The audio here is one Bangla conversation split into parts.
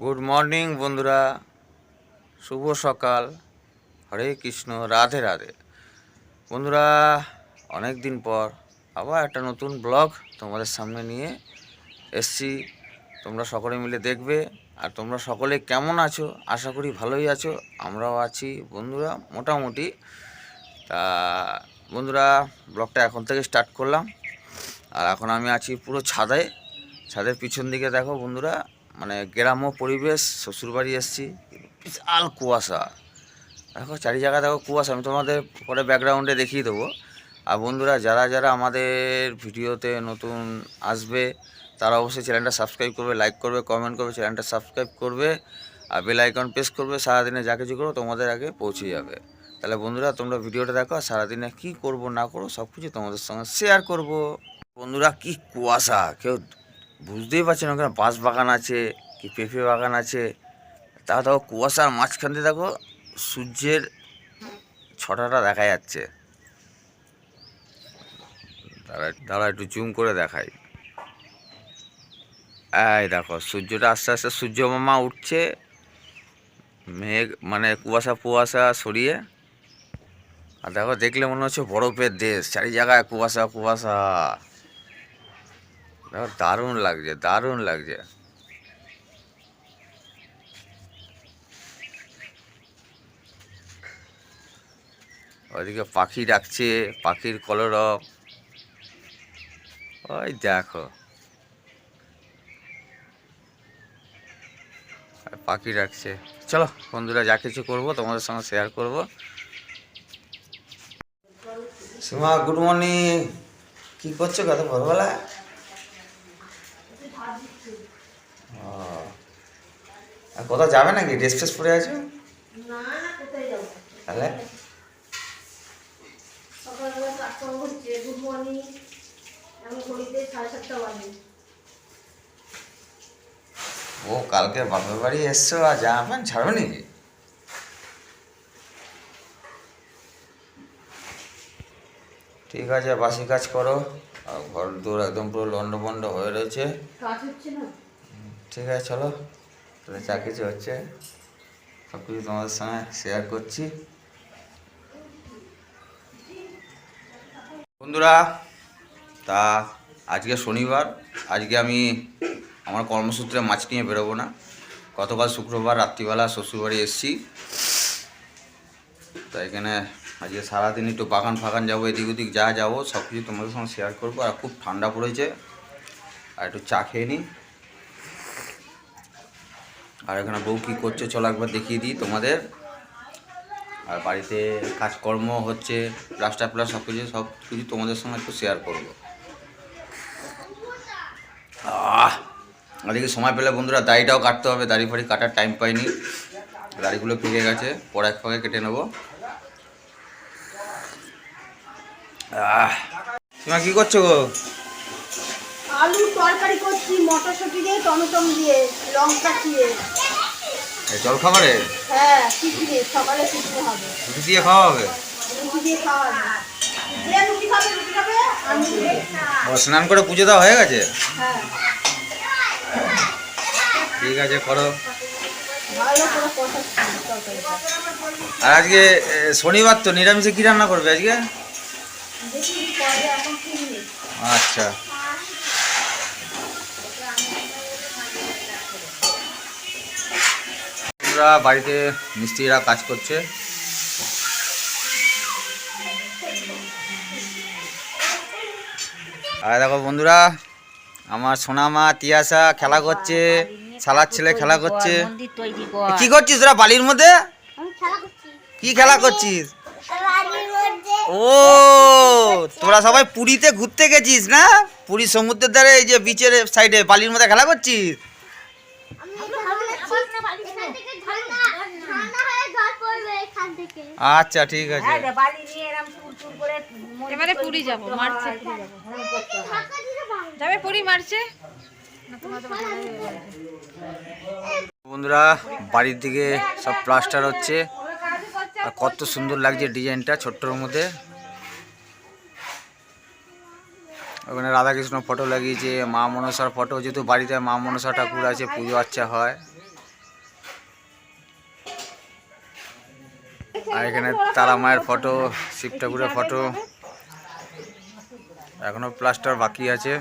গুড মর্নিং বন্ধুরা। শুভ সকাল। হরে কৃষ্ণ, রাধে রাধে। বন্ধুরা অনেক দিন পর আবার একটা নতুন ব্লগ তোমাদের সামনে নিয়ে এসছি। তোমরা সকলে মিলে দেখবে আর তোমরা সকলে কেমন আছো? আশা করি ভালোই আছো। আমরাও আছি, বন্ধুরা, মোটামুটি। তা, বন্ধুরা, ব্লগটা এখন থেকে স্টার্ট করলাম। আর এখন আমি আছি পুরো ছাদে। ছাদের পিছন দিকে দেখো বন্ধুরা মানে গ্রাম্য পরিবেশ, শ্বশুরবাড়ি এসছি, বিশাল কুয়াশা। দেখো, চারি জায়গা দেখো কুয়াশা, আমি তোমাদের পরে ব্যাকগ্রাউন্ডে দেখিয়ে দেবো। আর বন্ধুরা, যারা যারা আমাদের ভিডিওতে নতুন আসবে, তারা অবশ্যই চ্যানেলটা সাবস্ক্রাইব করবে লাইক করবে কমেন্ট করবে চ্যানেলটা সাবস্ক্রাইব করবে, আর বেল আইকন প্রেস করবে, সারাদিনে যা কিছু করো তোমাদের আগে পৌঁছে যাবে। তাহলে বন্ধুরা, তোমরা ভিডিওটা দেখো, আর সারাদিনে কী করব, না করো সব কিছু তোমাদের সঙ্গে শেয়ার করব। বন্ধুরা, কি কুয়াশা, কেউ বুঝতেই পারছি না ওখানে বাঁশ বাগান আছে, কি পেঁপে বাগান আছে। তা দেখো কুয়াশার মাঝখান দিয়ে দেখো সূর্যের ছটাটা দেখা যাচ্ছে। দাঁড়া দাঁড়া একটু জুম করে দেখাই। এই দেখো, সূর্যটা আস্তে আস্তে সূর্য মামা উঠছে, মেঘ মানে কুয়াশা ফুয়াশা সরিয়ে আর দেখো দেখলে মনে হচ্ছে বরফের দেশ চারি জায়গায় কুয়াশা কুয়াশা। দারুণ লাগছে দারুণ লাগছে। ওইদিকে পাখি ডাকছে, পাখির কলরব। ওই দেখো। পাখি ডাকছে। চলো বন্ধুরা, যা কিছু করব তোমাদের সঙ্গে শেয়ার করব। সীমা গুড মর্নিং কি করছ কত ভোরবেলা ও। আর কোথাও যাবে নাকি? ড্রেস ফ্রেস পরে আছো? তাহলে? ও কালকে বাপের বাড়ি এসছো আর জামা প্যান্ট ছাড়ো নাকি? ঠিক আছে বাসি কাজ করো। আর ঘর দূর একদম পুরো লন্ড বন্ড হয়ে রয়েছে। ঠিক আছে চলো। তাহলে যা কিছু হচ্ছে, সব কিছু তোমাদের সঙ্গে শেয়ার করছি। বন্ধুরা, তা আজকে শনিবার, আজকে আমি আমার কর্মসূত্রে মাছ নিয়ে বেরোবো না। গতকাল শুক্রবার, রাত্রিবেলা শ্বশুরবাড়ি এসেছি। তো এখানে আজকে সারাদিন একটু বাগান ফাগান যাব, এদিক ওদিক যা যাব, সব কিছু তোমাদের সঙ্গে শেয়ার করব। আর খুব ঠান্ডা পড়েছে, আর একটু চা খেয়ে নিই। আর এখানে বউ কী করছে চলো একবার দেখিয়ে দিই তোমাদের। আর বাড়িতে কাজকর্ম হচ্ছে প্লাস্টার প্লাস সব কিছু সব কিছু তোমাদের সঙ্গে একটু শেয়ার করব। এদিকে সময় পেলে বন্ধুরা, দাড়িটাও কাটতে হবে, দাড়ি ফাড়ি কাটার টাইম পাইনি। দাড়িগুলো পেকে গেছে, পরে এক ফাঁকে কেটে নেব। তোমার কী করছ গো? আলু তরকারি করছি মটরশুঁটি দিয়ে টমেটম দিয়ে লঙ্কা দিয়ে। এই জল খাবারে হ্যাঁ খিচুড়ি সকালে খিচুড়ি হবে। রুটি দিয়ে খাওয়া হবে? রুটি দিয়ে খাওয়া হবে। রুটি খাবে রুটি খাবে আমি ও স্নান করে পুজো দেওয়া হয়ে গেছে? হ্যাঁ। ঠিক আছে করো। আর আজকে শনিবার তো নিরামিষে কি রান্না করবে আজকে? আচ্ছা। বন্ধুরা বাড়িতে মিস্ত্রিরা কাজ করছে। আর দেখো বন্ধুরা আমার সোনামা তিয়াসা খেলা করছে সালার ছেলে খেলা করছে। কি করছিস তোরা বালির মধ্যে? কি খেলা করছিস? ও তোরা সবাই পুরীতে ঘুরতে গেছিস না? পুরী সমুদ্রের ধারে এই যে বিচের সাইডে বালির মধ্যে খেলা করছিস? আচ্ছা ঠিক আছে। হ্যাঁ এবারে পুরী যাব, করতে হয়। যাবে। পুরী মারছে। বন্ধুরা বাড়ির দিকে সব প্লাস্টার হচ্ছে। আর কত সুন্দর লাগছে ডিজাইনটা ছোট্টর মধ্যে। ওখানে রাধাকৃষ্ণ ফটো লাগিয়েছে মা মনসার ফটো যেহেতু বাড়িতে মা মনসা ঠাকুর আছে পুজো আচ্ছা হয়। আর এখানে তারা মায়ের ফটো শিব ঠাকুরের ফটো। এখনও প্লাস্টার বাকি আছে।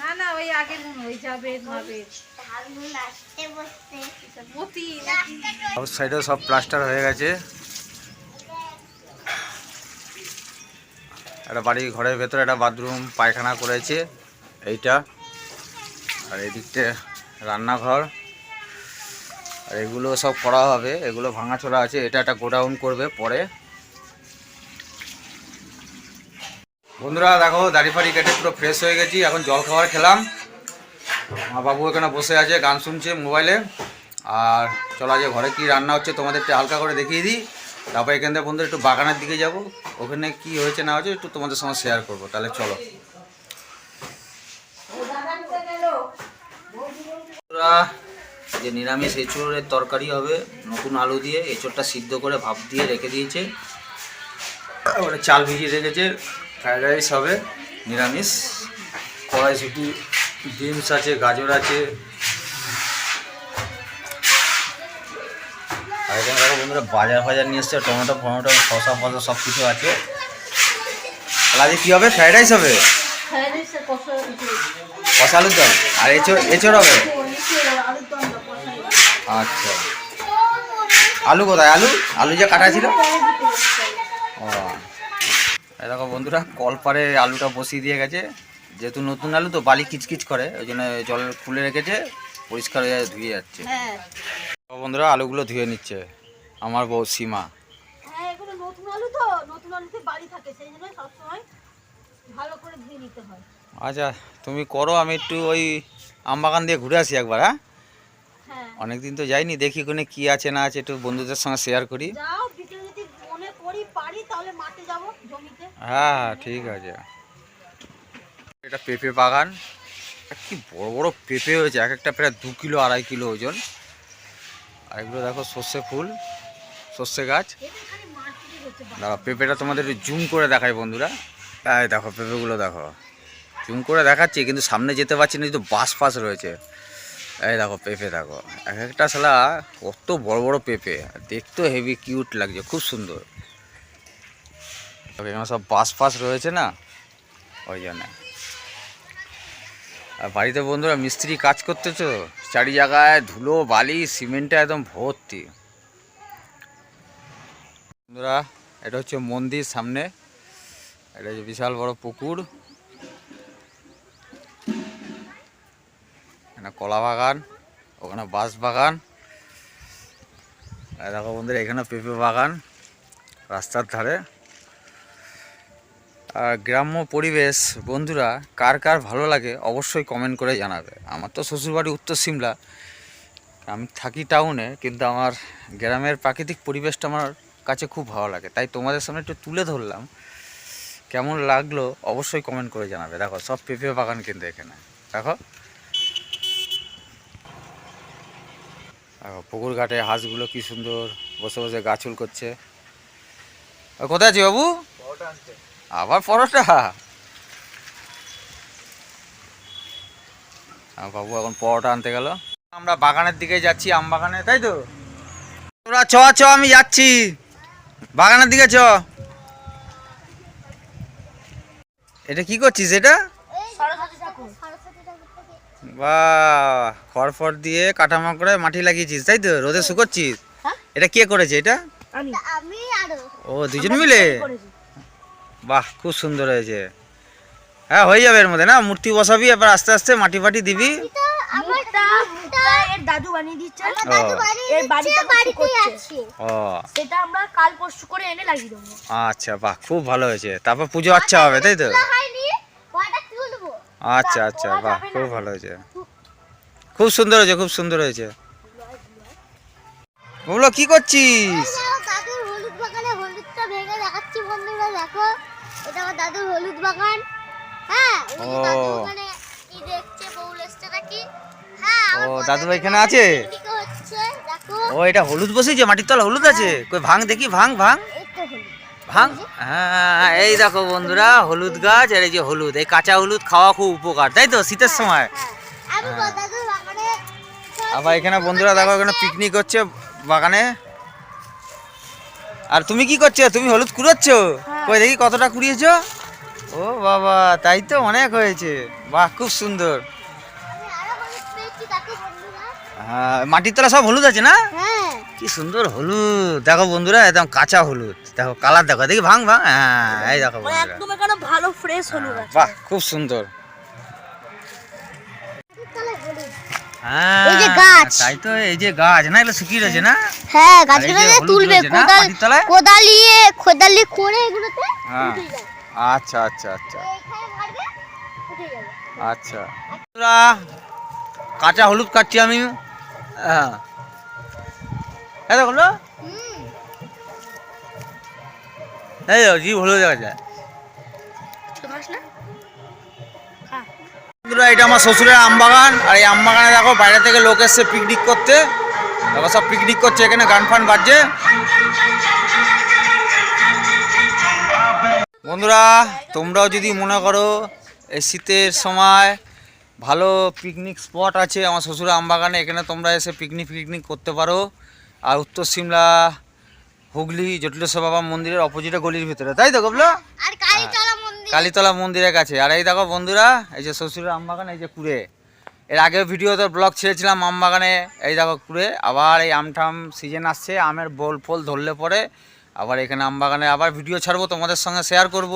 না না ওই আগের ওই যাবে যাবে মতি নাকি? সব সাইডে সব প্লাস্টার হয়ে গেছে। একটা বাড়ি ঘরের ভেতরে একটা বাথরুম পায়খানা করেছে এইটা। আর এদিকটা রান্নাঘর। আর এগুলো সব করা হবে এগুলো ভাঙাচোরা আছে এটা একটা গোডাউন করবে পরে। বন্ধুরা দেখো দাড়ি ফাড়ি কেটে পুরো ফ্রেশ হয়ে গেছি এখন জল খাবার খেলাম। আমার বাবু এখানে বসে আছে গান শুনছে মোবাইলে। আর চলো আজকে ঘরে কি রান্না হচ্ছে তোমাদের একটু হালকা করে দেখিয়ে দিই। তারপর এখান থেকে বন্ধুরা একটু বাগানের দিকে যাব। ওখানে কি হয়েছে না হয়েছে একটু তোমাদের সঙ্গে শেয়ার করব। তাহলে চলো। বন্ধুরা, যে নিরামিষ এঁচোড়ের তরকারি হবে নতুন আলু দিয়ে এঁচোড়টা সিদ্ধ করে ভাপ দিয়ে রেখে দিয়েছে। ওটা চাল ভিজিয়ে রেখেছে ফ্রায়েড রাইস হবে নিরামিষ। কড়াইশুটি বিনস আছে গাজর আছে। আর এখানে দেখো বন্ধুরা বাজার ফাজার নিয়ে এসছে টমেটো ফমেটো শসা ফসা সব কিছু আছে আজকে কী হবে? ফ্রায়েড রাইস হবে? কষা আলুর দম। আর এঁচড় এঁচড় হবে? আচ্ছা। আলু কোথায়? আলু? আলু যে কাটা ছিল? ও। দেখো বন্ধুরা কলপারে আলুটা বসিয়ে দিয়ে গেছে। যেহেতু নতুন আলু তো বালি কিচকিচ করে। ওই জন্য জল খুলে রেখেছে পরিষ্কার হয়ে ধুয়ে যাচ্ছে। বন্ধুরা আলুগুলো ধুয়ে নিচ্ছে আমার বউ সীমা হয়। আচ্ছা তুমি করো আমি একটু ওই আমবাগান দিয়ে ঘুরে আসি একবার হ্যাঁ? হ্যাঁ অনেকদিন তো যাইনি দেখি ওখানে কি আছে না আছে একটু বন্ধুদের সঙ্গে শেয়ার করি। হ্যাঁ হ্যাঁ ঠিক আছে। এটা পেঁপে বাগান। কি বড় বড় পেঁপে হয়েছে এক একটা প্রায় দু কিলো আড়াই কিলো ওজন। আর এগুলো দেখো সর্ষে ফুল সর্ষে গাছ। দেখো পেঁপেটা তোমাদের জুম করে দেখায় বন্ধুরা। এই দেখো পেঁপেগুলো দেখো। জুম করে দেখাচ্ছি কিন্তু সামনে যেতে পারছি না কিন্তু বাস ফাস রয়েছে। এই দেখো, পেঁপে দেখো। এক একটা শালা কত বড় বড় পেঁপে, আর দেখতেও হেভি কিউট লাগছে, খুব সুন্দর। এখানে সব বাস ফাস রয়েছে না? ওই জন্য। আর বাড়িতে বন্ধুরা, মিস্ত্রি কাজ করতেছো? চারি জায়গায় ধুলো, বালি সিমেন্টে একদম ভর্তি। বন্ধুরা, এটা হচ্ছে মন্দির সামনে। এটা হচ্ছে বিশাল বড় পুকুর। এখানে কলা বাগান, ওখানে বাঁশ বাগান। দেখো বন্ধুরা, এখানে পেঁপে বাগান, রাস্তার ধারে। আর গ্রাম্য পরিবেশ, বন্ধুরা, কার কার ভালো লাগে অবশ্যই কমেন্ট করে জানাবে। আমার তো শ্বশুরবাড়ি উত্তর সিমলা। আমি থাকি টাউনে কিন্তু আমার গ্রামের প্রাকৃতিক পরিবেশটা আমার কাছে খুব ভালো লাগে। তাই তোমাদের সামনে একটু তুলে ধরলাম। কেমন লাগল অবশ্যই কমেন্ট করে জানাবে। দেখো, সব পেঁপে বাগান কিন্তু এখানে। দেখো। পুকুর ঘাটে হাঁসগুলো কি সুন্দর বসে বসে গাছুল করছে। কোথায় আছি বাবু? আবার পরোটা? বাবু এখন পরোটা আনতে গেল। আমরা বাগানের দিকে যাচ্ছি আম বাগানে তাই তো? তোরা চ চ আমি যাচ্ছি। বাগানের দিকে চ। এটা কি করছিস এটা? বা খড় ফড় দিয়ে কাঠামো করে মাটি লাগিয়েছিস তাই তো? রোদে শুকোচ্ছিস? হ্যাঁ। এটা কে করেছে এটা? আমি। আমি আরও ও। দুজন মিলে? বাহ খুব সুন্দর হয়েছে। হ্যাঁ হয়ে যাবে এর মধ্যে না? মূর্তি বসাবি এবার আস্তে আস্তে মাটি ফাটি দিবি। দাদু বানিয়ে দিচ্ছে। ও। এর বাড়িতে বাড়িতেই আছে। ও। সেটা আমরা কাল পরশু করে এনে লাগিয়ে দেবো। আচ্ছা বাহ খুব ভালো হয়েছে। তারপর পুজো আচ্ছা হবে তাই তো? আচ্ছা আচ্ছা বাহ খুব ভালো হয়েছে। খুব সুন্দর হয়েছে খুব সুন্দর হয়েছে। ওগুলো কি করছিস? হলুদ বাগানে হলুদটা ভেঙে দেখাচ্ছি বন্ধুরা দেখো। এটা আমার দাদুর হলুদ বাগান। হ্যাঁ দাদু ও। ওখানে কি দেখছে বউল এসছে নাকি? হ্যাঁ ও দাদু এখানে আছে? ও এটা হলুদ বসেছে মাটির তলা হলুদ আছে। কই ভাঙ দেখি ভাঙ ভাঙ। ভাঙ। হ্যাঁ এই দেখো বন্ধুরা হলুদ গাছ আর এই যে হলুদ। এই কাঁচা হলুদ খাওয়া খুব উপকার তাই তো? শীতের সময়। হ্যাঁ দাদুর বাগানে ছয় আবার এখানে বন্ধুরা দেখো এখানে পিকনিক হচ্ছে বাগানে। আর তুমি কি করছ? তুমি হলুদ কুড়োচ্ছ? কই দেখি কতটা কুড়িয়েছো? ও বাবা তাই তো অনেক হয়েছে। বাহ খুব সুন্দর। হ্যাঁ মাটির তলা সব হলুদ আছে না? হ্যাঁ। কি সুন্দর হলুদ। দেখো বন্ধুরা একদম কাঁচা হলুদ। দেখো কালার দেখো দেখি ভাঙ ভাঙ। হ্যাঁ এই দেখো একদম এখানে ভালো ফ্রেশ হলুদ আছে। বাহ খুব সুন্দর। হ্যাঁ এই যে গাছ। তাই তো এই যে গাছ না এগুলো শুকিয়ে রয়েছে না? হ্যাঁ আর এই যে গাছগুলোতে হলুদ তুলবে কোদাল কোদালিয়ে কোদালি করে এগুলোতে হ্যাঁ। উঠে যায় আচ্ছা আচ্ছা আচ্ছা। আচ্ছা। কাঁচা হলুদ কাটছি আমি। হ্যাঁ। এই দেখো না এই দেখো, যায় এটা আমার শ্বশুরের আম বাগান আর এই আম বাগানে দেখো বাইরে থেকে লোক এসছে পিকনিক করতে। দেখো সব পিকনিক করছে এখানে গান ফান বাজছে। বন্ধুরা তোমরাও যদি মনে করো এই শীতের সময় ভালো পিকনিক স্পট আছে আমার শ্বশুরের আমবাগানে এখানে তোমরা এসে পিকনিক ফিকনিক করতে পারো। আর উত্তর সিমলা হুগলি জটিলেশ্বর বাবা মন্দিরের অপোজিটে গলির ভিতরে। তাই তো গবলো আর কালীতলা মন্দির। কালীতলা মন্দিরের কাছে। আর এই দেখো বন্ধুরা এই যে শ্বশুরের আমবাগান এই যে কুড়ে। এর আগে ভিডিওতে ব্লগ ছেড়েছিলাম আম বাগানে এই দেখো কুড়ে আবার এই আমটাম সিজন আসছে আমের বোল ফোল ধরলে পরে আবার এখানে আম বাগানে আবার ভিডিও ছাড়বো তোমাদের সঙ্গে শেয়ার করব।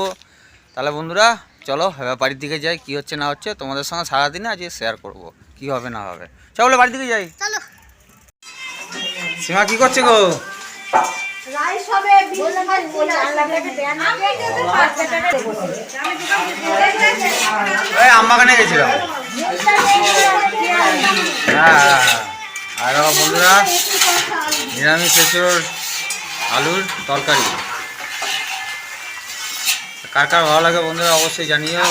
তাহলে বন্ধুরা চলো বাড়ির দিকে যাই কি হচ্ছে না হচ্ছে তোমাদের সঙ্গে সারাদিনে আজকে শেয়ার করব কি হবে না হবে। চলো বাড়ির দিকে যাই। চলো। সীমা কি করছে গো? গেছিলাম হ্যাঁ হ্যাঁ, হ্যাঁ। আর বন্ধুরা নিরামিষ আলুর তরকারি। কার কার ভালো লাগে বন্ধুরা অবশ্যই জানিও।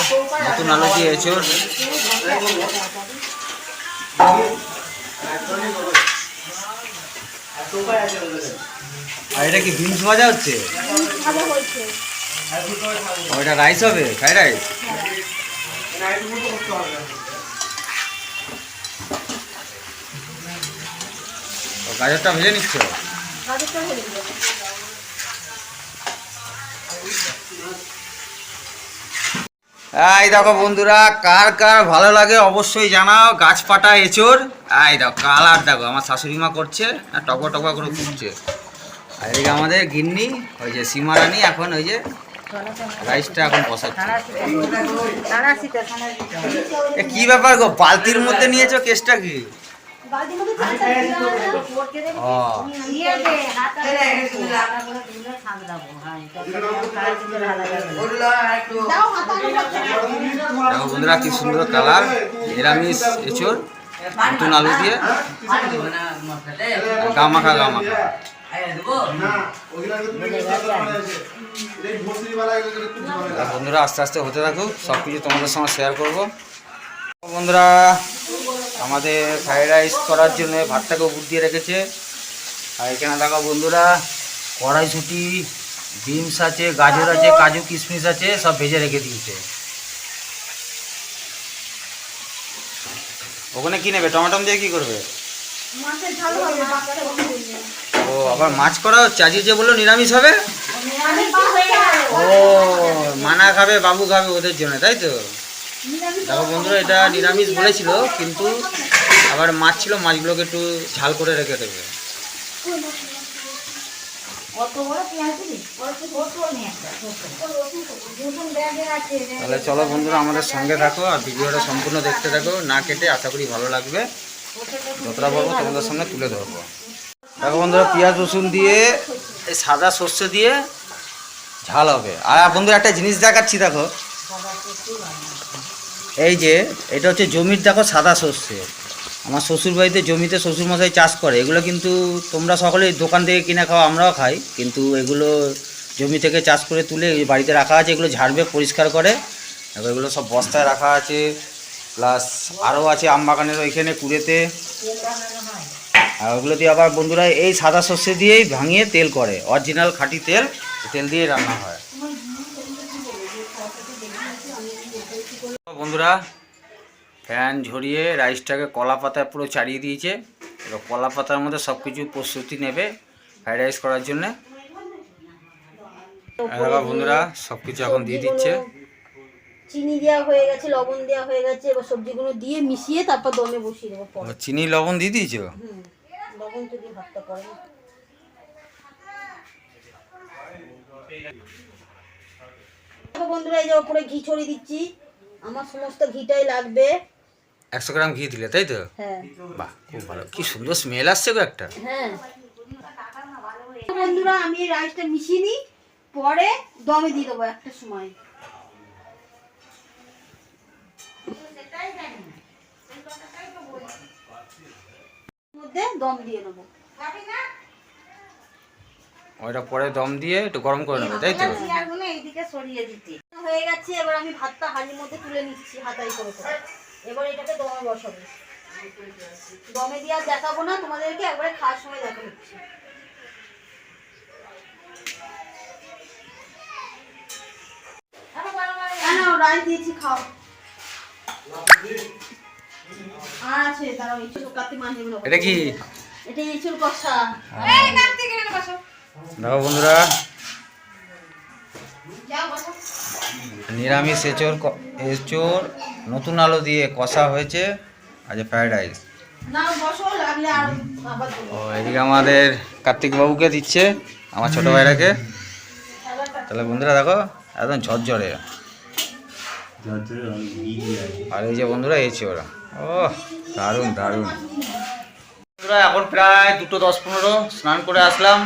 নতুন আলু দিয়ে আর এটা কি বিনস ভাজা হচ্ছে? ওইটা রাইস হবে? ফ্রাইড রাইস গাজরটা ভেজে নিচ্ছ? এই দেখো বন্ধুরা কার কার ভালো লাগে অবশ্যই জানাও। গাছপাটা এঁচোর এই দেখো কালার দেখো আমার শাশুড়ি মা করছে আর টকা টকা করে ফুটছে। আর এদিকে আমাদের গিন্নি ওই যে সীমারানি এখন ওই যে রাইসটা এখন বসাচ্ছে। কি ব্যাপার গো বালতির মধ্যে নিয়েছো কেসটা কি? বন্ধুরা, কি সুন্দর কালার। নিরামিষ এঁচোর নতুন আলু দিয়ে। গামাখা গামাখা। বন্ধুরা, আস্তে আস্তে হতে থাকুক। সব কিছু তোমাদের সঙ্গে শেয়ার করব। বন্ধুরা আমাদের ফ্রাইড রাইস করার জন্য ভাতটাকে উপর দিয়ে রেখেছে। আর এখানে দেখো বন্ধুরা কড়াইশুটি বিনস আছে গাজর আছে কাজু কিশমিশ আছে সব ভেজে রেখে দিয়েছে। ওখানে কি নেবে? টমেটো দিয়ে কি করবে। ও আবার মাছ করা হচ্ছে? আজকে যে বলল নিরামিষ হবে? ও মানা খাবে বাবু খাবে ওদের জন্য তাই তো? দেখো বন্ধুরা, এটা নিরামিষ বলেছিল, কিন্তু আবার মাছ ছিল, মাছগুলোকে একটু ঝাল করে রেখে দেবে। তাহলে চলো বন্ধুরা, আমাদের সঙ্গে থাকো আর ভিডিওটা সম্পূর্ণ দেখতে থাকো। না কেটে আশা করি ভালো লাগবে। যতটা বলব তোমাদের সঙ্গে তুলে ধরবো। দেখো বন্ধুরা, পেঁয়াজ রসুন দিয়ে, এই সাদা শস্য দিয়ে ঝাল হবে। আর বন্ধুরা, একটা জিনিস দেখাচ্ছি, দেখো। এই যে, এটা হচ্ছে জমির দেখো সাদা সর্ষে। আমার শ্বশুর বাড়িতে জমিতে শ্বশুর মশাই চাষ করে। এগুলো কিন্তু তোমরা সকলেই দোকান থেকে কিনে খাও, আমরাও খাই। কিন্তু এগুলো জমি থেকে চাষ করে তুলে বাড়িতে রাখা আছে, এগুলো ঝাড়বে, পরিষ্কার করে। এগুলো সব বস্তায় রাখা আছে। প্লাস আরও আছে আম বাগানের ওইখানে কুড়েতে। আর ওগুলো দিয়ে আবার বন্ধুরা এই সাদা সর্ষে দিয়েই ভাঙিয়ে তেল করে। অরিজিনাল খাঁটি তেল তেল দিয়ে রান্না হয়। বন্ধুরা ফ্যান ঝরিয়ে রাইসটাকে কলা পাতায় পুরো চাড়িয়ে দিয়েছে। এবার কলা পাতার মধ্যে সব কিছু প্রস্তুতি নেবে ফ্রাইড রাইস করার জন্যে। বন্ধুরা সব কিছু এখন দিয়ে দিচ্ছে। চিনি দেওয়া হয়ে গেছে লবণ দেওয়া হয়ে গেছে এবার সবজিগুলো দিয়ে মিশিয়ে তারপর দমে বসিয়ে দেবো চিনি লবণ দিয়ে দিয়েছ? লবণ তো দিয়ে ভাতটা পরে বন্ধুরা এই যে ওপরে ঘি ছড়িয়ে দিচ্ছি। আমার সমস্ত ঘিটাই লাগবে। একশো গ্রাম ঘি দিলে তাই তো? হ্যাঁ। বাহ খুব ভালো। কি সুন্দর স্মেল আসছে গো একটা। হ্যাঁ। বন্ধুরা আমি রাইসটা মিশিয়ে নিই পরে দমে দিয়ে দেবো একটা সময়। মধ্যে দম দিয়ে নেব ওইটা পরে দম দিয়ে একটু গরম করে নেবে তাই তো? হয়ে গেছে এবার আমি ভাতটা হাঁড়ির মধ্যে তুলে নিচ্ছি হাতাই করে করে। এবার এটাকে দমে বসাবো। দমে দিয়ে আর দেখাবো না তোমাদেরকে একবারে খাওয়ার সময় দেখা হচ্ছে কেন রাইস দিয়েছি খাও। আছে দাঁড়াও ইঁচড় কাতি মানিয়ে এটা কি? এটা ইঁচড় কষা। দেখো বন্ধুরা নিরামিষ এঁচোর ক- এঁচোর নতুন আলো দিয়ে কষা হয়েছে আজ ফ্রাইড রাইস। ও এদিকে আমাদের কার্তিক বাবুকে দিচ্ছে আমার ছোট ভাইরাকে তাহলে বন্ধুরা দেখো একদম ঝরঝরে। আর এই যে বন্ধুরা এই ওরা ও দারুণ দারুণ। বন্ধুরা এখন প্রায় দুটো দশ পনেরো স্নান করে আসলাম।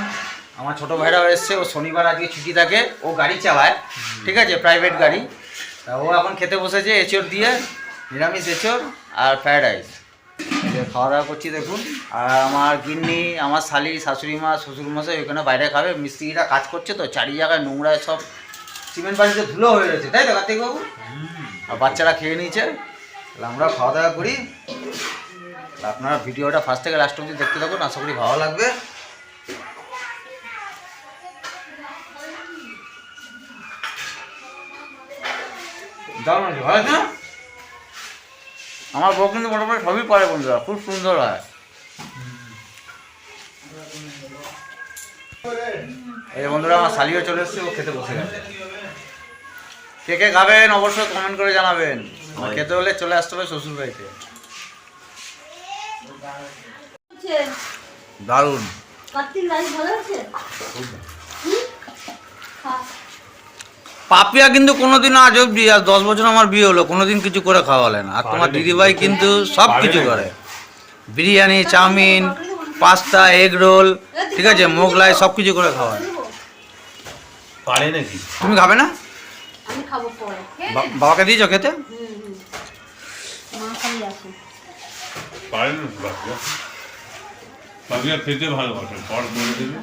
আমার ছোট ভাইরাও এসছে, ও শনিবার আজকে ছুটি থাকে, ও গাড়ি চালায়, ঠিক আছে প্রাইভেট গাড়ি। তা ও এখন খেতে বসেছে, এঁচড় দিয়ে, নিরামিষ এঁচড় আর ফ্রায়েড রাইস খাওয়া দাওয়া করছি, দেখুন। আর আমার গিন্নি, আমার শালি, শাশুড়ি মা শ্বশুর মশাই ওইখানে বাইরে খাবে। মিস্ত্রিরা কাজ করছে তো চারি জায়গায় নোংরা সব সিমেন্ট বাড়িতে ধুলো হয়ে রয়েছে, তাই তো, কার্তিকবাবু? আর বাচ্চারা খেয়ে নিয়েছে। তাহলে আমরা খাওয়া দাওয়া করি। আপনারা ভিডিওটা ফার্স্ট থেকে লাস্ট অবধি দেখতে থাকুন, আশা করি ভালো লাগবে। দারুণ ভালো না? আমার বউ কিন্তু মোটামুটি সবই পারে বন্ধুরা খুব সুন্দর হয়। এই বন্ধুরা আমার শালিও চলে এসছে ও খেতে বসে গেছে। কে কে খাবেন অবশ্যই কমেন্ট করে জানাবেন। আমার খেতে হলে চলে আসতে হবে শ্বশুর বাড়িতে। দারুণ। ভালো আছে। পাপিয়া কিন্তু কোনোদিন আজ অব্দি আর দশ বছর আমার বিয়ে হলো কোনোদিন কিছু করে খাওয়ালে না। আর তোমার দিদিভাই কিন্তু। সব কিছু করে। Biryani chow mein pasta egg roll ঠিক আছে মোগলাই সব কিছু করে খাওয়ায়। পারে নাকি? তুমি খাবে না? আমি খাব পরে বা- বাবাকে দিয়েছ খেতে? হুম হুম। মা খালি আছে পারে না খেতে ভালোবাসে পর বলে দেবে।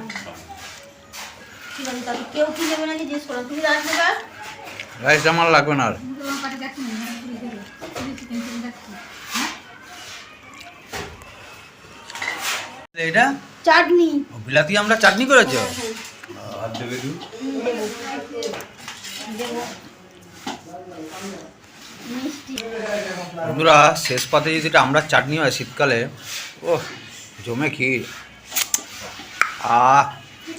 ঠিক আছে কেউ কি নেবে নাকি জিজ্ঞেস করলাম তুমি রাইস রাইস আমার লাগবে না আর। এটা চাটনি। বিলাতি আমরা চাটনি করেছ? হাত দেবে তুই বন্ধুরা শেষ পাতে যদি এটা আমরা চাটনি হয় শীতকালে ও জমে ক্ষীর। আহ!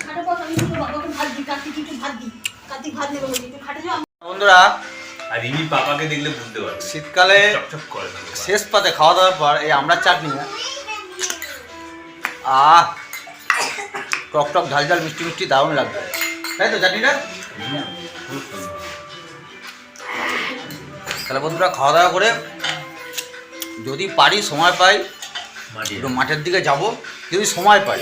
খাটে বস আমি একটু বাবাকে ভাত দিই কার্তিক একটু ভাত দিই কার্তিক ভাত নেবে বলছি একটু খাটে যাও। বন্ধুরা আর রিমি পাপাকে দেখলে বুঝতে পারবে। শীতকালে। শেষ পাতে খাওয়া দাওয়ার পর এই আমরা চাটনি আহ টক টক ঝাল ঝাল মিষ্টি মিষ্টি দারুণ লাগবে। তাই তো চাটনিটা? তাহলে বন্ধুরা খাওয়া দাওয়া করে যদি পারি সময় পাই একটু মাঠের দিকে যাব। যদি সময় পাই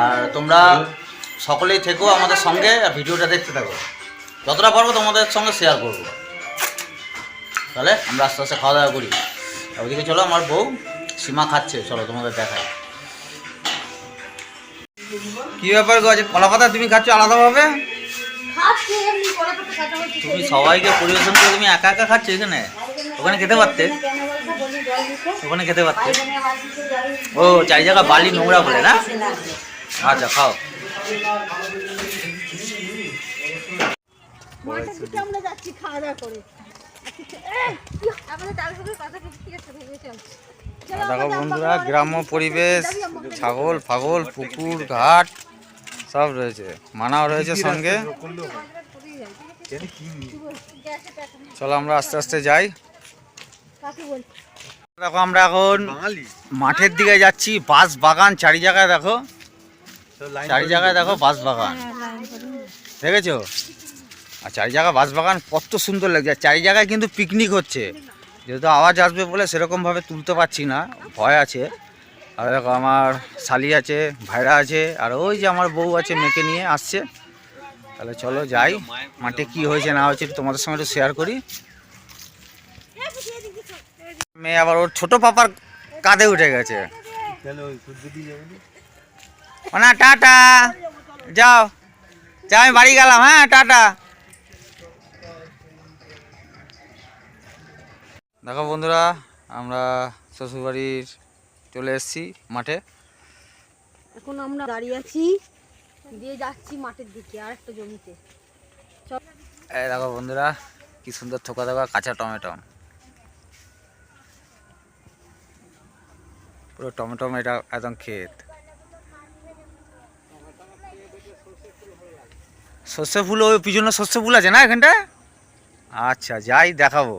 আর তোমরা সকলেই থেকো আমাদের সঙ্গে আর ভিডিওটা দেখতে থাকো। যতটা পারব তোমাদের সঙ্গে শেয়ার করব। তাহলে আমরা আস্তে আস্তে খাওয়া দাওয়া করি। আর ওদিকে চলো আমার বউ সীমা খাচ্ছে। চলো তোমাদের দেখাই। কি ব্যাপার গো কলা পাতা তুমি খাচ্ছ আলাদাভাবে? তুমি সবাইকে পরিবেশন করে তুমি একা একা খাচ্ছ এখানে? ওখানে খেতে পারতে? ওখানে খেতে পারতে? ও চারি জায়গা বালি নোংরা বলে না? আচ্ছা খাও। আমরা যাচ্ছি খাওয়া দাওয়া করে। দেখো বন্ধুরা গ্রাম্য পরিবেশ ছাগল ফাগল পুকুর ঘাট সব রয়েছে। মানাও রয়েছে সঙ্গে। চলো আমরা আস্তে আস্তে যাই। দেখো আমরা এখন মাঠের দিকে যাচ্ছি বাঁশ বাগান চারি জায়গায় দেখো চারি জায়গায় দেখো বাঁশ বাগান। দেখেছ? আর চারি জায়গা বাঁশ বাগান কত সুন্দর লাগছে। আর চারি জায়গায় কিন্তু পিকনিক হচ্ছে। যেহেতু আওয়াজ আসবে বলে সেরকমভাবে তুলতে পারছি না ভয় আছে। আর দেখো আমার শালি আছে ভাইরা আছে আর ওই যে আমার বউ আছে মেয়েকে নিয়ে আসছে। তাহলে চলো যাই মাঠে কি হয়েছে না হয়েছে তোমাদের সঙ্গে একটু শেয়ার করি। মেয়ে আবার ওর ছোট পাপার কাঁধে উঠে গেছে। না টাটা। যাও। যাও আমি বাড়ি গেলাম হ্যাঁ টাটা। দেখো বন্ধুরা আমরা শ্বশুরবাড়ির চলে এসেছি মাঠে। এখন আমরা দাঁড়িয়ে আছি দিয়ে যাচ্ছি মাঠের দিকে আর একটা জমিতে। এই দেখো বন্ধুরা কি সুন্দর থোকা থোকা কাঁচা টমেটো। পুরো টমেটো এটা একদম ক্ষেত। সর্ষে ফুল ওই পিছনে সর্ষে ফুল আছে না এখানটা আচ্ছা যাই দেখাবো।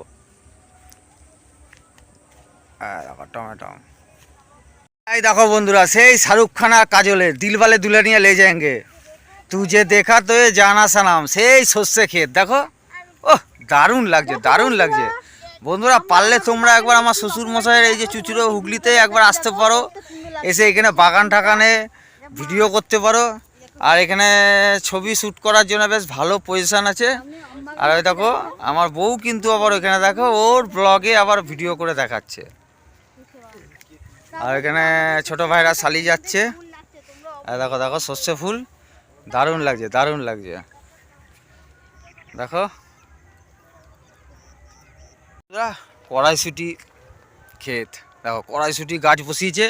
এই দেখো টমেটো এই দেখো বন্ধুরা, সেই শাহরুখ খান আর কাজলের দিলবালে দুলানিয়া লে যাएंगे তুঝে দেখা তো জানা সানাম সেই সর্ষে ক্ষেত, দেখো? ওহ, দারুণ লাগছে দারুণ লাগছে। বন্ধুরা, পারলে তোমরা একবার আমার শ্বশুর মশাইয়ের এই যে চুচুড়ো হুগলিতে একবার আসতে পারো। এসে এখানে বাগান টাগানে ভিডিও করতে পারো। আর এখানে ছবি শ্যুট করার জন্য বেশ ভালো পজিশন আছে। আর ওই দেখো, আমার বউ কিন্তু আবার ওখানে দেখো, ওর ব্লগে আবার ভিডিও করে দেখাচ্ছে। আর এখানে ছোট ভাইরা শালি যাচ্ছে। আর দেখো দেখো, সর্ষে ফুল। দারুণ লাগছে দারুণ লাগছে। দেখো কড়াইশুঁটি ক্ষেত। দেখো, কড়াইশুঁটি গাছ বসিয়েছে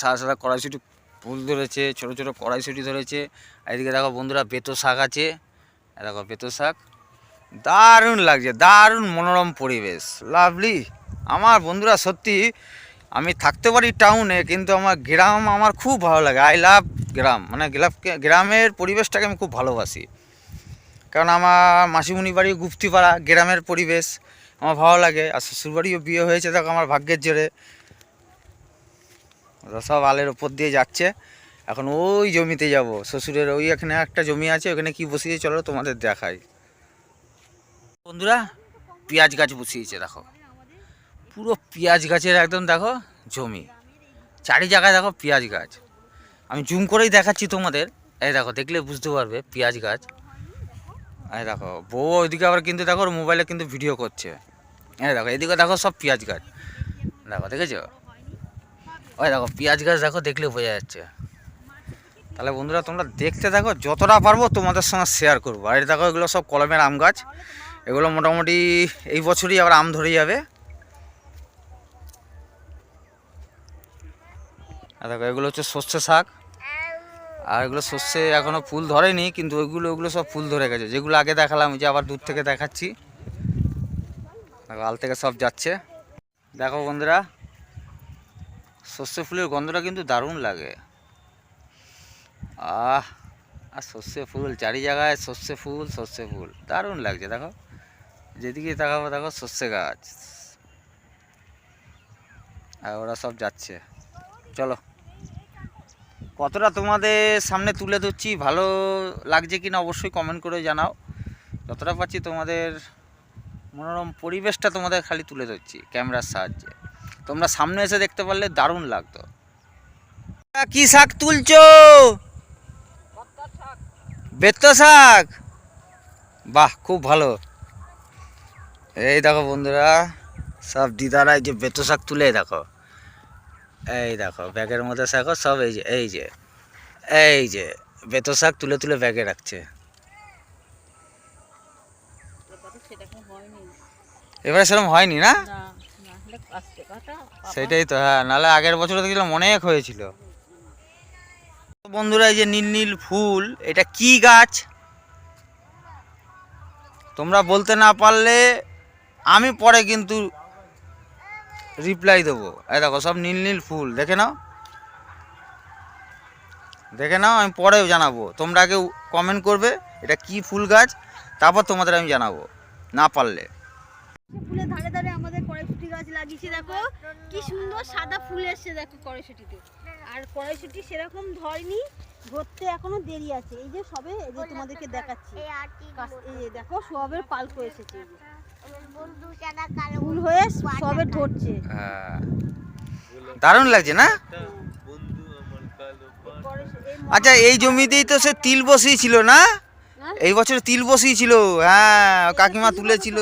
সাদা সাদা কড়াইশুঁটি ফুল ধরেছে, ছোট ছোট কড়াইশুঁটি ধরেছে। এদিকে দেখো বন্ধুরা, বেতো শাক আছে। দেখো বেতো শাক। দারুণ লাগছে, দারুণ মনোরম পরিবেশ। লাভলি আমার বন্ধুরা, সত্যি, আমি থাকতে পারি টাউনে কিন্তু আমার গ্রাম আমার খুব ভালো লাগে। I love gram. মানে গ্রামের পরিবেশটাকে আমি খুব ভালোবাসি। কারণ আমার মাসিমুনি বাড়ি গুপ্তিপাড়া, গ্রামের পরিবেশ। আমার ভালো লাগে। আর শ্বশুরবাড়িও বিয়ে হয়েছে, দেখো আমার ভাগ্যের জোরে। সব আলের ওপর দিয়ে যাচ্ছে। এখন ওই জমিতে যাব। শ্বশুরের ওই এখানে একটা জমি আছে, ওখানে কি বসিয়েছে চলো তোমাদের দেখাই। বন্ধুরা, পেঁয়াজ গাছ বসিয়েছে, দেখো। পুরো পেঁয়াজ গাছের একদম, দেখো, জমি। চারি জায়গায় দেখো পেঁয়াজ গাছ। আমি জুম করেই দেখাচ্ছি তোমাদের। এই দেখো, দেখলে বুঝতে পারবে পেঁয়াজ গাছ। এই দেখো, বউ ওইদিকে আবার কিন্তু দেখো মোবাইলে কিন্তু ভিডিও করছে। হ্যাঁ দেখো, এদিকে দেখো সব পেঁয়াজ গাছ। দেখো, দেখেছ? ওই দেখো, পেঁয়াজ গাছ দেখো দেখলে বোঝা যাচ্ছে। তাহলে বন্ধুরা, তোমরা দেখতে দেখো, যতটা পারব তোমাদের সঙ্গে শেয়ার করব। আর দেখো, এগুলো সব কলমের আম গাছ। এগুলো মোটামুটি এই বছরই আবার আম ধরে যাবে। আর দেখো, এগুলো হচ্ছে সর্ষে শাক। আর এগুলো সর্ষে এখনও ফুল ধরেনি, কিন্তু ওইগুলো, ওগুলো সব ফুল ধরে গেছে। যেগুলো আগে দেখালাম যে আবার দূর থেকে দেখাচ্ছি। দেখো, আল থেকে সব যাচ্ছে। দেখো বন্ধুরা, সর্ষে ফুলের গন্ধটা কিন্তু দারুণ লাগে। আহ, আর সর্ষে ফুল চারি জায়গায় সর্ষে ফুল সর্ষে ফুল। দারুণ লাগছে, দেখো। যেদিকে তাকাবো, দেখো সর্ষে গাছ। আর ওরা সব যাচ্ছে। চলো। কতটা তোমাদের সামনে তুলে ধরছি, ভালো লাগছে কি না অবশ্যই কমেন্ট করে জানাও। যতটা পাচ্ছি তোমাদের মনোরম পরিবেশটা তোমাদের খালি তুলে ধরছি ক্যামেরার সাহায্যে। তোমরা সামনে এসে দেখতে পারলে দারুণ লাগতো। কি শাক তুলছো? বেত্ত শাক? বাহ, খুব ভালো। এই দেখো বন্ধুরা, সব দিদারা এই যে বেতো শাক তুলে দেখো। এই দেখো, ব্যাগের মধ্যে শাকও সব এই যে এই যে এই যে বেতো শাক তুলে তুলে ব্যাগে রাখছে। এবারে সেরকম হয়নি না? সেটাই তো হ্যাঁ নাহলে আগের বছর দেখছিলাম অনেক হয়েছিল। বন্ধুরা, এই যে নীল নীল ফুল, এটা কি গাছ? তোমরা বলতে না পারলে, আমি পরে কিন্তু রিপ্লাই দেবো। এই দেখো, সব নীল নীল ফুল, দেখে নাও। দেখে নাও, আমি পরেও জানাব। তোমরা আগে কমেন্ট করবে, এটা কি ফুল গাছ, তারপর তোমাদের আমি জানাব, না পারলে। ফুলের ধারে ধারে আমাদের গাছ দেখো। কি সুন্দর সাদা ফুল এসছে, দেখো আর সেরকম ধরতে এখনও দেরি আছে। এই যে সবে, এই যে তোমাদেরকে সবের পাল্প এসেছে। হয়ে দারুণ লাগছে না? আচ্ছা এই জমিতেই তো সে তিল বসিয়েছিল না? এই বছর তিল বসিয়েছিল হ্যাঁ কাকিমা তুলেছিল।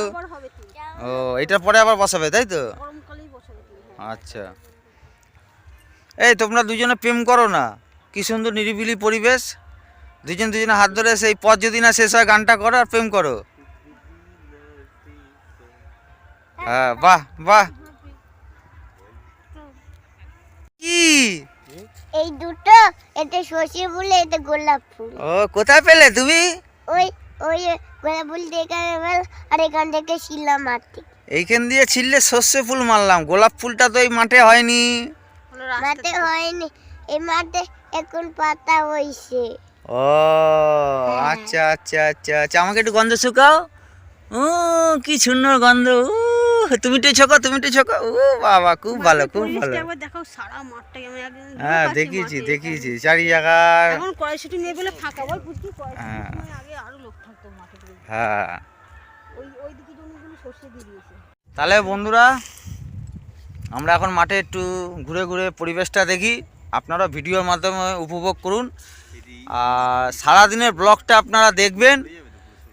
ও, এটার পরে আবার বসাবে, তাই তো। আচ্ছা। এই, তোমরা দুজনে প্রেম করো না। কি সুন্দর নিরিবিলি পরিবেশ। দুজন দুজনে হাত ধরে সেই পথ যদি না শেষ হয়, গানটা করো আর প্রেম করো। হ্যাঁ বাহ বাহ। কি? এই দুটো এটা সর্ষে ফুল এটা গোলাপ ফুল। ও কোথায় পেলে তুমি? ওই ওই গোলাপ ফুল দেখে আর এখান থেকে শিলা মাটি। এইখান দিয়ে ছিললে সর্ষে ফুল মারলাম গোলাপ ফুলটা তো এই মাঠে হয়নি। মাঠে হয়নি এই মাঠে এখন পাতা হইছে। ও আচ্ছা আচ্ছা আচ্ছা আচ্ছা আমাকে একটু গন্ধ শুকাও। ও কি সুন্দর গন্ধ তুমি একটু ছকো তুমি একটু ছকো ও বাবা খুব ভালো খুব ভালো। দেখো সারা মাঠটা কেমন একদম হ্যাঁ দেখিয়েছি দেখিয়েছি চারি জায়গায় এখন কড়াইশুটি নিয়ে বলে ফাঁকা বল বুঝলি কড়াইশুটি হ্যাঁ। আগে আরও লোক থাকতো মাঠে হ্যাঁ। ওই ওই দিকে জমিগুলো সর্ষে দিয়ে দিয়েছে। তাহলে বন্ধুরা আমরা এখন মাঠে একটু ঘুরে ঘুরে পরিবেশটা দেখি। আপনারা ভিডিওর মাধ্যমে উপভোগ করুন। আর সারাদিনের ব্লগটা আপনারা দেখবেন।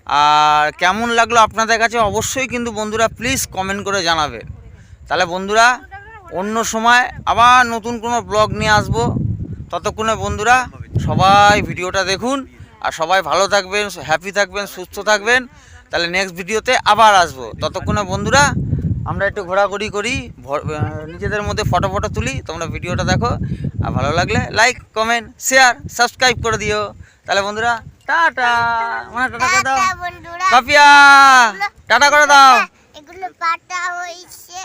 আর কেমন লাগল আপনাদের কাছে? অবশ্যই কিন্তু বন্ধুরা প্লিজ কমেন্ট করে জানাবেন তাহলে বন্ধুরা, অন্য সময় আবার নতুন কোনো ব্লগ নিয়ে আসব। ততক্ষণে বন্ধুরা, সবাই ভিডিওটা দেখুন আর সবাই ভালো থাকবেন হ্যাপি থাকবেন, সুস্থ থাকবেন। তাহলে নেক্সট ভিডিওতে আবার আসব। ততক্ষণে বন্ধুরা, আমরা একটু ঘোরাঘুরি করি নিজেদের মধ্যে ফটো ফটো তুলি, তোমরা ভিডিওটা দেখো। আর ভালো লাগলে লাইক কমেন্ট শেয়ার সাবস্ক্রাইব করে দিও। তাহলে বন্ধুরা টাটা। মানে টাটা করে দাও। কাপিয়া টাটা করে দাও। এগুলো পাটা হইছে